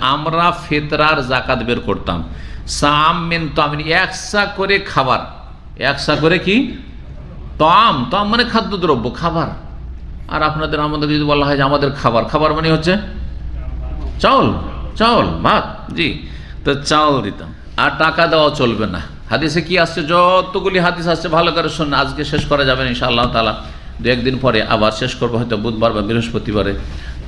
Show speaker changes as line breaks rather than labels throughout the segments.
আমরা ফেতরার জাকাত বের করতাম। সাম মেন তামিন একসা করে খাবার। একসা করে কি? তাম তাম মানে খাদ্যদ্রব্য, খাবার। আর আপনাদের আমাদের যদি বলা হয় যে আমাদের খাবার খাবার মানে হচ্ছে চাউল চাউল, ভাত, জি। তো চাউল দিতাম। আর টাকা দেওয়া চলবে না। হাদিসে কি আসছে? যতগুলি হাদিস আসছে, ভালো করে শুন আজকে শেষ করা যাবে না, ইনশাআল্লাহ তালা দু একদিন পরে আবার শেষ করব, হয়তো বুধবার বা বৃহস্পতিবারে।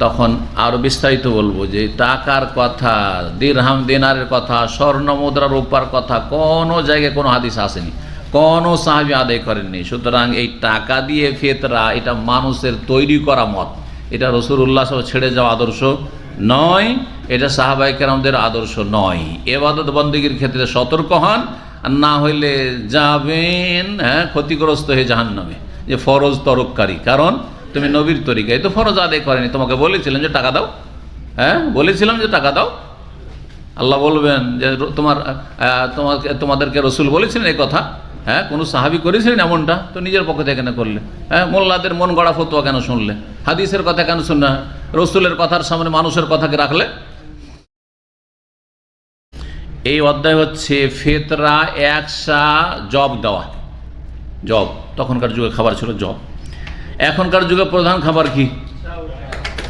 তখন আরও বিস্তারিত বলব যে টাকার কথা, দিরহাম দিনারের কথা, স্বর্ণ মুদ্রা রূপার কথা, কোনো জায়গায় কোনো হাদিস আসেনি। কোনো সাহাবি আদায় করেননি। সুতরাং এই টাকা দিয়ে ফেতরা, এটা মানুষের তৈরি করা মত। এটা রসুল্লাহ সহ ছেড়ে যাওয়া আদর্শ নয়, এটা সাহাবাই কেরামদের আদর্শ নয়। এবাদত বন্দীগীর ক্ষেত্রে সতর্ক হন, আর না হইলে যাবেন হ্যাঁ ক্ষতিগ্রস্ত হয়ে জাহান্নামে। যে ফরজ তরককারী কারণ তুমি নবীর তরিকা এই তো ফরজ আদায় করেনি, তোমাকে বলেছিলেন যে টাকা দাও। হ্যাঁ? বলেছিলাম যে টাকা দাও। আল্লাহ বলবেন যে তোমার তোমাকে, তোমাদেরকে রসুল বলেছিলেন এই কথা। হ্যাঁ? কোনো সাহাবি করেছিলেন এমনটা? তো নিজের পক্ষ থেকে কেন করলে। হ্যাঁ? মোল্লাদের মন গড়া ফতুয়া কেন শুনলে? হাদিসের কথা কেন শুনলে রসুলের কথার সামনে মানুষের কথাকে রাখলে? এই অধ্যায় হচ্ছে ফেতরা, একসা, জব দেওয়া। জব। তখনকার যুগে খাবার ছিল জব। এখনকার যুগে প্রধান খাবার কি?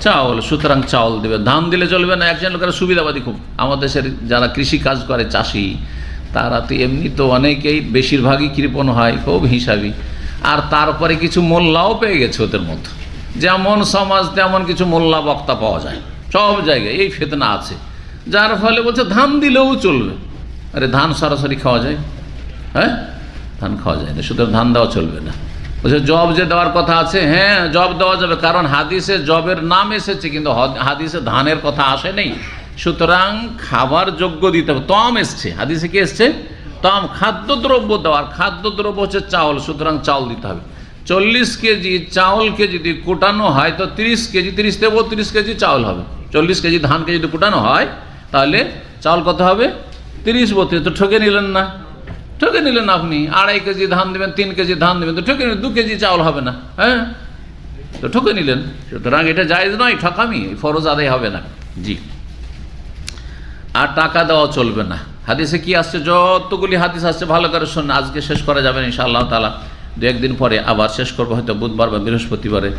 চাউল। সুতরাং চাউল দেবে। ধান দিলে চলবে না। একজন লোকের সুবিধাবাদী খুব। আমাদের দেশের যারা কৃষি কাজ করে, চাষি, তারা তো এমনি তো অনেকেই বেশিরভাগই কৃপণ হয়, খুব হিসাবি। আর তারপরে কিছু মোল্লাও পেয়ে গেছে ওদের মধ্যে। যেমন সমাজ, তেমন কিছু মোল্লা বক্তা পাওয়া যায়। সব জায়গায় এই ফেতনা আছে। যার ফলে বলছে, ধান দিলেও চলবে। আরে ধান সরাসরি খাওয়া যায়। হ্যাঁ? ধান খাওয়া যায় না। সুতরাং ধান দেওয়া চলবে না। বলছে, জব যে দেওয়ার কথা আছে হ্যাঁ জব দেওয়া যাবে, কারণ হাদিসে জবের নাম এসেছে, কিন্তু হাদিসে ধানের কথা আসে নেই। সুতরাং খাবার যোগ্য দিতে হবে। তম এসছে। হাদিসে কি এসছে? তম, খাদ্যদ্রব্য দেওয়ার। খাদ্যদ্রব্য হচ্ছে চাউল, সুতরাং চাউল দিতে হবে। চল্লিশ কেজি চাউলকে যদি কুটানো হয়, তো তিরিশ কেজি, তিরিশ থেকে বত্রিশ কেজি চাউল হবে। চল্লিশ কেজি ধানকে যদি কুটানো হয়, তাহলে চাউল কত হবে? তিরিশ, বত্রিশ। তো ঠকে নিলেন না। ঠকে নিলেন আপনি, আড়াই কেজি ধান দেবেন, তিন কেজি ধান দেবেন, তো ঠকে নিলেন, দু কেজি চাউল হবে না হ্যাঁ? তো ঠকে নিলেন, সুতরাং এটা জায়েজ নয়, ঠকামি, ফরজ আদায় হবে না, জি। আর টাকা দেওয়া চলবে না। হাদিসে কি আসছে? যতগুলি হাদিস আসছে, ভালো করে শুন আজকে শেষ করা যাবে ইনশাআল্লাহ তালা দু একদিন পরে আবার শেষ করব, হয়তো বুধবার বা বৃহস্পতিবারে।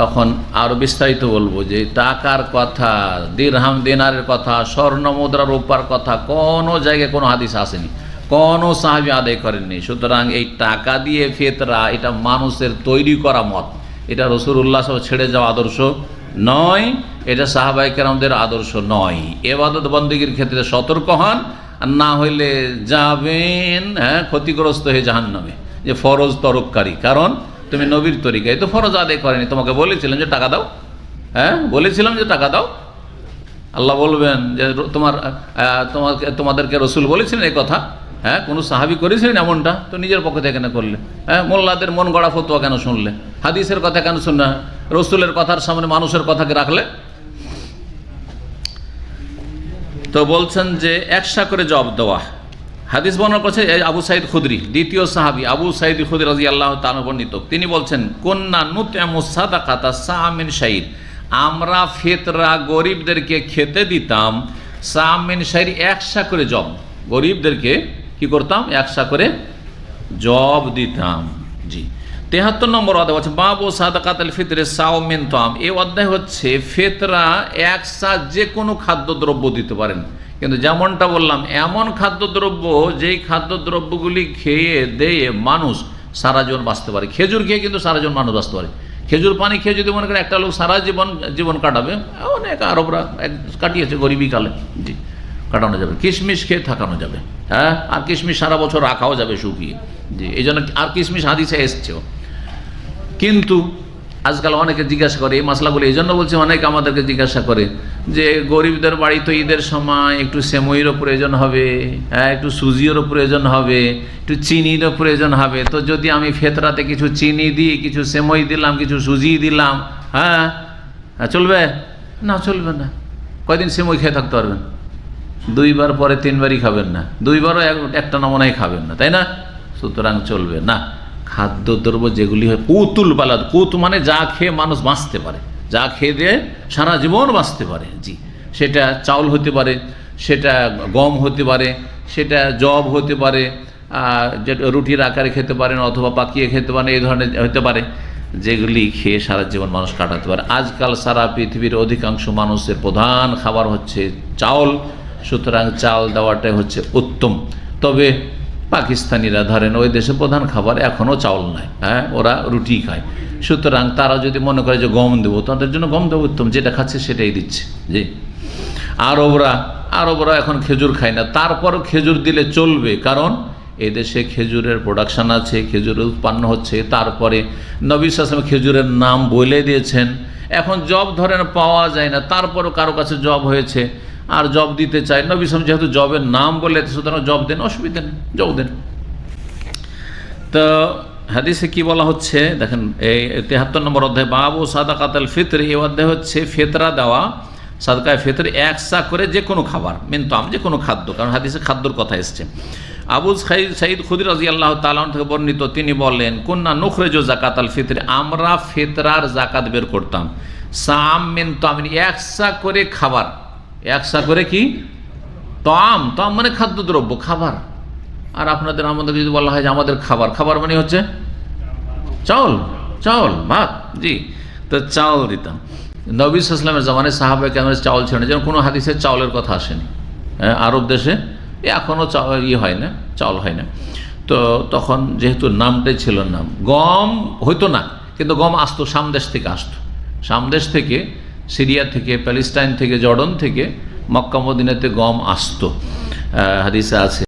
তখন আরও বিস্তারিত বলব যে, টাকার কথা, দিরহাম দিনারের কথা, স্বর্ণ মুদ্রা রূপার কথা, কোনো জায়গায় কোনো হাদিস আসেনি। কোনো সাহাবি আদায় করেননি। সুতরাং এই টাকা দিয়ে ফেতরা, এটা মানুষের তৈরি করা মত। এটা রসুল্লাহ সহ ছেড়ে যাওয়া আদর্শ নয়, এটা সাহাবাই কেরামদের আদর্শ নয়। এবাদত বন্দীগীর ক্ষেত্রে সতর্ক হন, আর না হইলে যাবেন হ্যাঁ ক্ষতিগ্রস্ত হয়ে জাহান্নামে। যে ফরজ তরককারী, কারণ তুমি নবীর তরিকা এই তো ফরজ আদায় করেনি। তোমাকে বলেছিলেন যে টাকা দাও হ্যাঁ বলেছিলাম যে টাকা দাও। আল্লাহ বলবেন যে তোমার তোমাকে, তোমাদেরকে রসুল বলেছিলেন এই কথা। হ্যাঁ কোনো সাহাবি করেছিলেন এমনটা? তো নিজের পক্ষ থেকে কেন করলে? হ্যাঁ মোল্লাদের মন গড়া ফতুয়া কেন শুনলে? হাদিসের কথা কেন শুনলে রসুলের কথার সামনে মানুষের কথাকে রাখলে? তো বলছেন যে একসা করে জব দেওয়া। হাদিস বর্ণনা করছে আবু সাইদ খুদরি, দ্বিতীয় সাহাবি, আবু সাইদ খুদরি রাজি আল্লাহ তান বর্ণিত। তিনি বলছেন কন্যা নুতামুসাদা কাতা সামিন আমরা ফেতরা গরিবদেরকে খেতে দিতাম সামিন শাহির একসা করে জব। গরিবদেরকে কি করতাম? একসা করে জব দিতাম। জি। তেহাত্তর নম্বর অধ্যায় হচ্ছে বাবু সাদাকাত ফিতরে সাউমিন তাম। এই অধ্যায় হচ্ছে ফেতরা একসা যে কোনো খাদ্যদ্রব্য দিতে পারেন। কিন্তু যেমনটা বললাম, এমন খাদ্যদ্রব্য যেই খাদ্যদ্রব্যগুলি খেয়ে দেয়ে মানুষ সারা জীবন বাঁচতে পারে। খেজুর খেয়ে কিন্তু সারা জীবন মানুষ বাঁচতে পারে। খেজুর পানি খেয়ে যদি মনে করে একটা লোক সারা জীবন জীবন কাটাবে, অনেক আরবরা কাটিয়েছে গরিবী কালে। জি, কাটানো যাবে। কিশমিশ খেয়ে থাকানো যাবে। হ্যাঁ? আর কিশমিশ সারা বছর রাখাও যাবে শুকিয়ে জি, এই জন্য আর কিশমিশ হাদিসে এসছেও। কিন্তু আজকাল অনেকে জিজ্ঞাসা করে এই মশলাগুলো, এই জন্য বলছি অনেকে আমাদেরকে জিজ্ঞাসা করে যে গরিবদের বাড়ি তো ঈদের সময় একটু সেমইরও প্রয়োজন হবে হ্যাঁ একটু সুজিরও প্রয়োজন হবে, একটু চিনিরও প্রয়োজন হবে। তো যদি আমি ফেতরাতে কিছু চিনি দিই, কিছু সেমই দিলাম, কিছু সুজি দিলাম হ্যাঁ হ্যাঁ চলবে? না চলবে না। কয়দিন সেমই খেয়ে থাকতে পারবেন? দুইবার পরে তিনবারই খাবেন না। দুইবারও এক- একটা নমুনাই খাবেন না, তাই না? সুতরাং চলবে না। খাদ্যদ্রব্য যেগুলি হয়, কুতুল বালাদ, কুত মানে যা খেয়ে মানুষ বাঁচতে পারে। যা খেয়ে দিয়ে সারা জীবন বাঁচতে পারে, জি। সেটা চাউল হতে পারে, সেটা গম হতে পারে, সেটা জব হতে পারে রুটির আকারে খেতে পারেন অথবা পাকিয়ে খেতে পারেন, এই ধরনের হতে পারে, যেগুলি খেয়ে সারা জীবন মানুষ কাটাতে পারে। আজকাল সারা পৃথিবীর অধিকাংশ মানুষের প্রধান খাবার হচ্ছে চাউল। সুতরাং চাল দেওয়াটাই হচ্ছে উত্তম। তবে পাকিস্তানিরা ধরেন ওই দেশে প্রধান খাবার এখনও চাউল নাই হ্যাঁ ওরা রুটি খায়। সুতরাং তারা যদি মনে করে যে গম দেবো, তাদের জন্য গম দেবো উত্তম, যেটা খাচ্ছে সেটাই দিচ্ছে, জি। আরবরা আরবরা এখন খেজুর খায় না, তারপরও খেজুর দিলে চলবে, কারণ এদেশে খেজুরের প্রোডাকশান আছে, খেজুরের উৎপন্ন হচ্ছে, তারপরে নবী সাসম খেজুরের নাম বলে দিয়েছেন। এখন জব ধরেন পাওয়া যায় না, তারপরও কারও কাছে জব হয়েছে। আর জব দিতে চায়। নবী সালাম যেহেতু জবের নাম বলে সুতরাং জব দেন, অসুবিধা নেই, জব দেন। তো হাদিসে কি বলা হচ্ছে? দেখেন, এই তেহাত্তর নম্বর অধ্যায়, বাবু সাদা কাতাল ফিতর, এই অধ্যায় হচ্ছে ফেতরা দেওয়া, সাদকায় ফেতর একসা করে যে কোনো খাবার মিনতাম যে কোনো খাদ্য, কারণ হাদিসে খাদ্যর কথা এসছে। আবু সাইদ সাইদ খুদির রাজি আল্লাহ তালন থেকে বর্ণিত, তিনি বললেন কন্যা নুখরেজ জাকাত আল ফিতরে আমরা ফেতরার জাকাত বের করতাম। সাম মিনতাম একসা করে খাবার একসা করে কি? তম তম মানে খাদ্যদ্রব্য খাবার। আর আপনাদের আমাদের যদি বলা হয় যে আমাদের খাবার খাবার মানে হচ্ছে চাউল চাউল ভাত জি। তো চাউল দিতাম। নবী ইসলামের জামানে সাহাবে কেমন চাউল ছিল না যেমন কোনো হাদিসের চাউলের কথা আসেনি। হ্যাঁ, আরব দেশে এখনও চাউল ইয়ে হয় না চাউল হয় না। তো তখন যেহেতু নামটাই ছিল নাম গম হইতো না কিন্তু গম আসতো সামদেশ থেকে আসতো। সামদেশ থেকে সিরিয়া থেকে প্যালেস্টাইন থেকে জর্ডন থেকে মক্কা মদিনাতে গম আসতো। হাদিসে আছে।